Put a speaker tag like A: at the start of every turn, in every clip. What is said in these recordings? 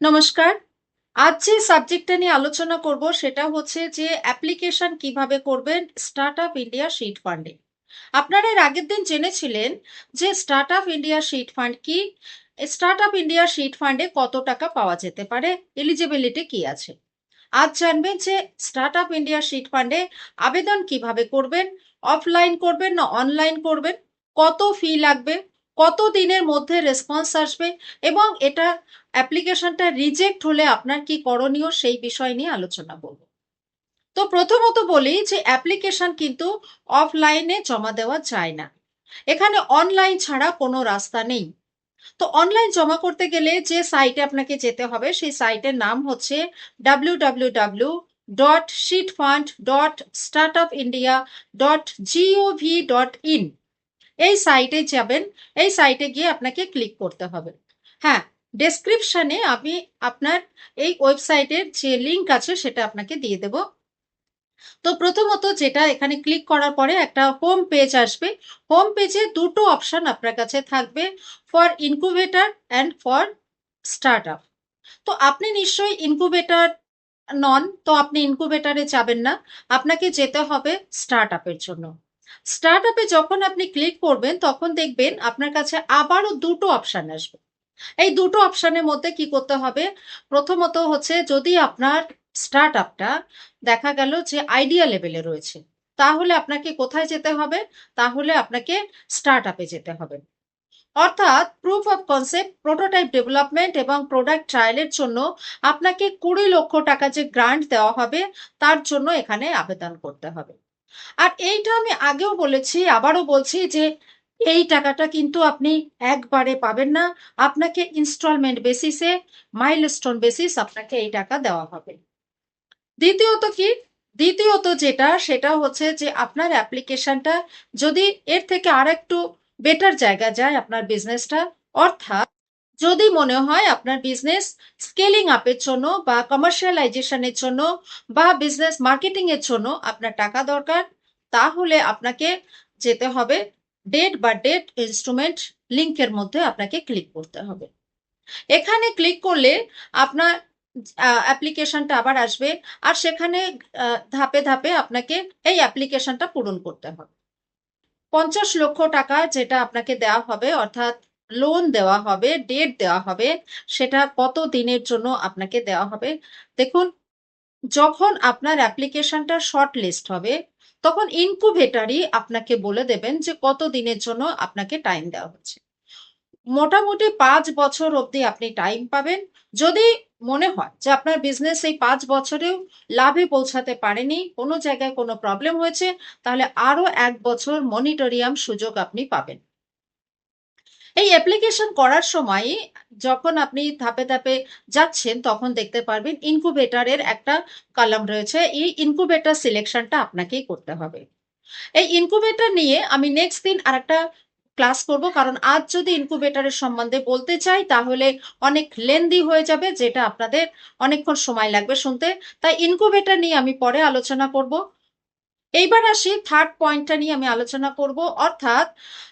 A: নমস্কার। আজ যে সাবজেক্টটা নিয়ে আলোচনা করব সেটা হচ্ছে যে অ্যাপ্লিকেশন কীভাবে করবেন স্টার্ট আপ ইন্ডিয়া শিট ফান্ডে। আপনারা এর আগের দিন জেনেছিলেন যে start up India seed fund কি? স্টার্ট আপ ইন্ডিয়া শিট ফান্ডে কত টাকা পাওয়া যেতে পারে? এলিজিবিলিটি কি আছে? আজ জানবেন যে স্টার্ট আপ ইন্ডিয়া শিট ফান্ডে আবেদন কীভাবে করবেন? অফলাইন করবেন না অনলাইন করবেন? কত ফি লাগবে? কত দিনের মধ্যে রেসপন্স আসবে এবং এটা অ্যাপ্লিকেশনটা রিজেক্ট হলে আপনার কি করণীয় সেই বিষয় নিয়ে আলোচনা করব। তো প্রথমত বলি যে অ্যাপ্লিকেশন কিন্তু অফলাইনে জমা দেওয়া যায় না। এখানে অনলাইন ছাড়া কোনো রাস্তা নেই। তো অনলাইন জমা করতে গেলে যে সাইটে আপনাকে যেতে হবে সেই সাইটের নাম হচ্ছে W W W dot seed fund dot start up India dot gov dot in এই সাইটে যাবেন, এই সাইটে গিয়ে আপনাকে ক্লিক করতে হবে। হ্যাঁ ডেসক্রিপশানে আমি আপনার এই ওয়েবসাইটের যে লিঙ্ক আছে সেটা আপনাকে দিয়ে দেব। তো প্রথমত যেটা এখানে ক্লিক করার পরে একটা হোম পেজ আসবে। হোম পেজে দুটো অপশান আপনার কাছে থাকবে for incubator and for start up তো আপনি নিশ্চয়ই ইনকুবেটার নন, তো আপনি ইনকুবেটারে যাবেন না। আপনাকে যেতে হবে স্টার্ট আপের জন্য। স্টার্ট আপে যখন আপনি ক্লিক করবেন, তখন দেখবেন আপনার কাছে আবারও দুটো অপশান আসবে। এই দুটো অপশানের মধ্যে কি করতে হবে? প্রথমত হচ্ছে যদি আপনার স্টার্ট আপটা দেখা গেল যে আইডিয়া লেভেলে রয়েছে, তাহলে আপনাকে কোথায় যেতে হবে? তাহলে আপনাকে স্টার্ট আপে যেতে হবে। অর্থাৎ proof of concept prototype development এবং প্রোডাক্ট ট্রায়ালের জন্য আপনাকে কুড়ি লক্ষ টাকা যে গ্রান্ট দেওয়া হবে, তার জন্য এখানে আবেদন করতে হবে। আর এইটা আমি আগেও বলেছি, আবারও বলছি যে এই টাকাটা কিন্তু আপনি একবারে পাবেন না। আপনাকে ইনস্টলমেন্ট বেসিসে মাইলস্টোন বেসিস আপনাকে এই টাকা দেওয়া হবে। দ্বিতীয়ত কি? দ্বিতীয়ত যেটা, সেটা হচ্ছে যে আপনার অ্যাপ্লিকেশনটা যদি এর থেকে আর একটু বেটার জায়গা যায় আপনার বিজনেসটা অর্থাৎ যদি মনে হয় আপনার বিজনেস স্কেলিং আপের জন্য বা কমার্শিয়ালাইজেশনের জন্য বা বিজনেস মার্কেটিং এর জন্য আপনার টাকা দরকার, তাহলে আপনাকে যেতে হবে ডেট বা ডেট ইনস্ট্রুমেন্ট লিঙ্কের মধ্যে আপনাকে ক্লিক করতে হবে। এখানে ক্লিক করলে আপনার অ্যাপ্লিকেশনটা আবার আসবে আর সেখানে ধাপে ধাপে আপনাকে এই অ্যাপ্লিকেশনটা পূরণ করতে হবে। পঞ্চাশ লক্ষ টাকা যেটা আপনাকে দেওয়া হবে, অর্থাৎ লোন দেওয়া হবে ডেট দেওয়া হবে, সেটা কত দিনের জন্য আপনাকে দেওয়া হবে? দেখুন, যখন আপনার অ্যাপ্লিকেশনটা শর্ট লিস্ট হবে, তখন ইনকুবেটারই আপনাকে বলে দেবেন যে কত দিনের জন্য আপনাকে টাইম দেওয়া হচ্ছে। মোটামুটি পাঁচ বছর অবধি আপনি টাইম পাবেন। যদি মনে হয় যে আপনার বিজনেস এই পাঁচ বছরেও লাভে পৌঁছাতে পারেনি, কোনো জায়গায় কোনো প্রবলেম হয়েছে, তাহলে আরও এক বছর মনিটরিয়াম সুযোগ আপনি পাবেন। এই অ্যাপ্লিকেশন করার সময় যখন আপনি ধাপে ধাপে যাচ্ছেন, তখন দেখতে পারবেন ইনকুবেটারের একটা কলাম রয়েছে। এই ইনকুবেটার সিলেকশনটা আপনাকেই করতে হবে। এই ইনকুবেটার নিয়ে আমি নেক্সট দিন আরেকটা ক্লাস করব। কারণ আজ যদি ইনকুবেটারের সম্বন্ধে বলতে চাই, তাহলে অনেক লেন্দি হয়ে যাবে, যেটা আপনাদের অনেকক্ষণ সময় লাগবে শুনতে। তাই ইনকুবেটার নিয়ে আমি পরে আলোচনা করব। এইবার আসি থার্ড পয়েন্টটা নিয়ে আমি আলোচনা করব। অর্থাৎ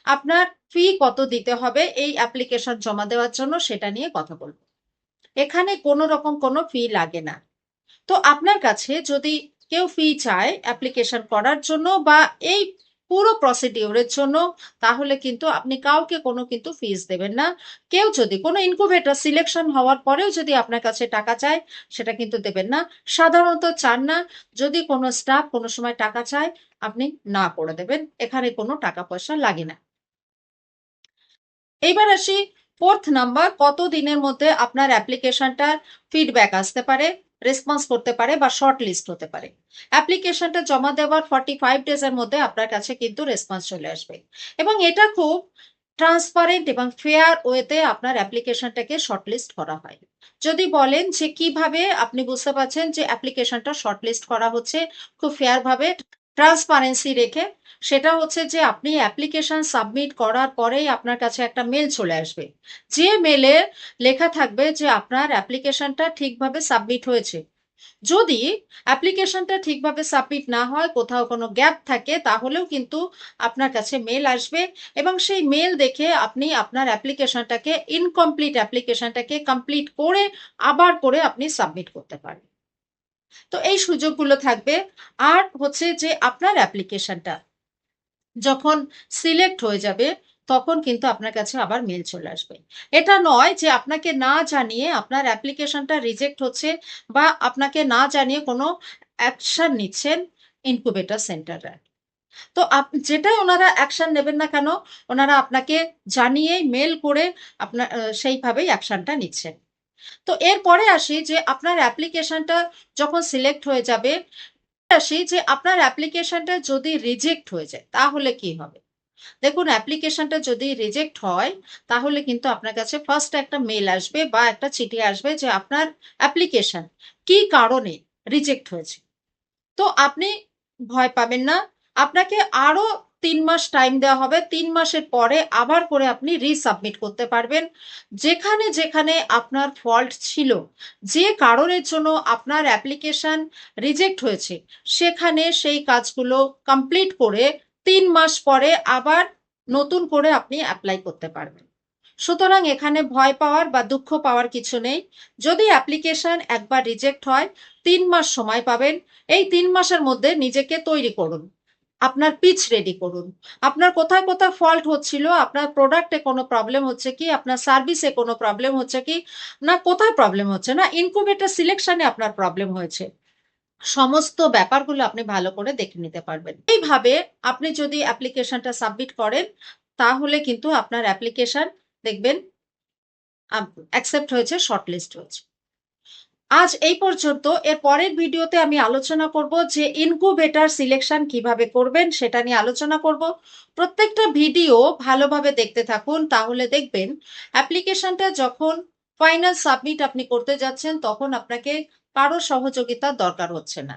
A: আপনার ফি কত দিতে হবে এই অ্যাপ্লিকেশন জমা দেওয়ার জন্য সেটা নিয়ে কথা বলব। এখানে কোনো রকম কোনো ফি লাগে না। তো আপনার কাছে যদি কেউ ফি চায় অ্যাপ্লিকেশন করার জন্য বা এই পুরো প্রসিডিওরের জন্য, তাহলে কিন্তু আপনি কাউকে কোনো কিন্তু ফিস দেবেন না। কেউ যদি কোনো ইনকুবেটর সিলেকশন হওয়ার পরেও যদি আপনার কাছে টাকা চায়, সেটা কিন্তু দেবেন না। সাধারণত চান না, যদি কোনো স্টাফ কোনো সময় টাকা চায়, আপনি না করে দেবেন। এখানে কোনো টাকা পয়সা লাগে না। এইবার আসি ফোর্থ নাম্বার কত দিনের মধ্যে আপনার অ্যাপ্লিকেশনটার ফিডব্যাক আসতে পারে? রেসপন্স করতে পারে বা শর্ট লিস্ট হতে পারে। অ্যাপ্লিকেশনটা জমা দেওয়ার ফর্টি ফাইভ ডেজের মধ্যে আপনার কাছে কিন্তু রেসপন্স চলে আসবে। এবং এটা খুব ট্রান্সপারেন্ট এবং ফেয়ার ওয়েতে আপনার অ্যাপ্লিকেশনটাকে শর্টলিস্ট করা হয়। যদি বলেন যে কীভাবে আপনি বুঝতে পারছেন যে অ্যাপ্লিকেশনটা শর্টলিস্ট করা হচ্ছে, খুব ফেয়ার ভাবে ট্রান্সপারেন্সি রেখে সেটা হচ্ছে যে আপনি অ্যাপ্লিকেশন সাবমিট করার পরেই আপনার কাছে একটা মেল চলে আসবে যে মেলে লেখা থাকবে যে আপনার অ্যাপ্লিকেশনটা ঠিকভাবে সাবমিট হয়েছে যদি অ্যাপ্লিকেশনটা ঠিকভাবে সাবমিট না হয়, কোথাও কোনো গ্যাপ থাকে তাহলেও কিন্তু আপনার কাছে মেল আসবে এবং সেই মেল দেখে আপনি আপনার অ্যাপ্লিকেশনটাকে ইনকমপ্লিট অ্যাপ্লিকেশনটাকে কমপ্লিট করে আবার করে আপনি সাবমিট করতে পারেন। তো এই সুযোগগুলো থাকবে। আর হচ্ছে যে আপনার অ্যাপ্লিকেশনটা যখন সিলেক্ট হয়ে যাবে, তখন কিন্তু আপনার কাছে আবার মেল চলে আসবে। এটা নয় যে আপনাকে না জানিয়ে আপনার অ্যাপ্লিকেশনটা রিজেক্ট হচ্ছে বা আপনাকে না জানিয়ে কোনো অ্যাকশন নিচ্ছেন ইনকুবেটার সেন্টাররা। তো যেটাই ওনারা অ্যাকশন নেবেন না কেন, ওনারা আপনাকে জানিয়েই মেল করে আপনার সেইভাবেই অ্যাকশনটা নিচ্ছেন। তো এরপরে আসি যে আপনার অ্যাপ্লিকেশনটা যখন সিলেক্ট হয়ে যাবে, আসি যে আপনার অ্যাপ্লিকেশনটা যদি রিজেক্ট হয়ে যায়, তাহলে কি হবে? দেখুন অ্যাপ্লিকেশনটা যদি রিজেক্ট হয়, তাহলে কিন্তু আপনার কাছে ফার্স্ট একটা মেল আসবে বা একটা চিঠি আসবে যে আপনার অ্যাপ্লিকেশন কি কারণে রিজেক্ট হয়েছে। তো আপনি ভয় পাবেন না। আপনাকে আরও ৩ মাস টাইম দেওয়া হবে। তিন মাসের পরে আবার করে আপনি রিসাবমিট করতে পারবেন। যেখানে, যেখানে আপনার ফল্ট ছিল, যে কারণের জন্য আপনার অ্যাপ্লিকেশন রিজেক্ট হয়েছে, সেখানে সেই কাজগুলো কমপ্লিট করে তিন মাস পরে আবার নতুন করে আপনি অ্যাপ্লাই করতে পারবেন। সুতরাং এখানে ভয় পাওয়ার বা দুঃখ পাওয়ার কিছু নেই। যদি অ্যাপ্লিকেশন একবার রিজেক্ট হয়, তিন মাস সময় পাবেন। এই তিন মাসের মধ্যে নিজেকে তৈরি করুন। আপনার পিচ রেডি করুন। আপনার কোথায়, কোথায় ফল্ট হচ্ছিল, আপনার প্রোডাক্টে কোনো প্রবলেম হচ্ছে কি, আপনার সার্ভিসে কোনো প্রবলেম হচ্ছে কি, না কোথায় প্রবলেম হচ্ছে, না ইনকিউবেটর সিলেকশন আপনার প্রবলেম হয়েছে। সমস্ত ব্যাপারগুলো আপনি ভালো করে দেখে নিতে পারবেন। এইভাবে আপনি যদি অ্যাপ্লিকেশনটা সাবমিট করেন, তাহলে কিন্তু আপনার অ্যাপ্লিকেশন দেখবেন অ্যাকসেপ্ট হয়েছে, শর্টলিস্ট হয়েছে। আজ এই পর্যন্ত। এর পরের ভিডিওতে আমি আলোচনা করব যে ইনকুবেটার সিলেকশন কীভাবে করবেন, সেটা নিয়ে আলোচনা করব। প্রত্যেকটা ভিডিও ভালোভাবে দেখতে থাকুন। তাহলে দেখবেন অ্যাপ্লিকেশনটা যখন ফাইনাল সাবমিট আপনি করতে যাচ্ছেন, তখন আপনাকে কারও সহযোগিতার দরকার হচ্ছে না।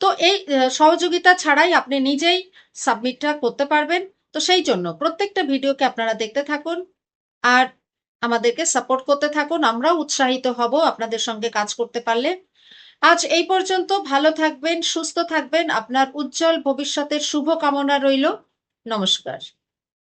A: তো এই সহযোগিতা ছাড়াই আপনি নিজেই সাবমিটটা করতে পারবেন। তো সেই জন্য প্রত্যেকটা ভিডিওকে আপনারা দেখতে থাকুন। আর আমাদেরকে সাপোর্ট করতে থাকুন। আমরাও উৎসাহিত হব আপনাদের সঙ্গে কাজ করতে পারলে। আজ এই পর্যন্ত। ভালো থাকবেন, সুস্থ থাকবেন। আপনার উজ্জ্বল ভবিষ্যতের শুভ কামনা রইল। নমস্কার।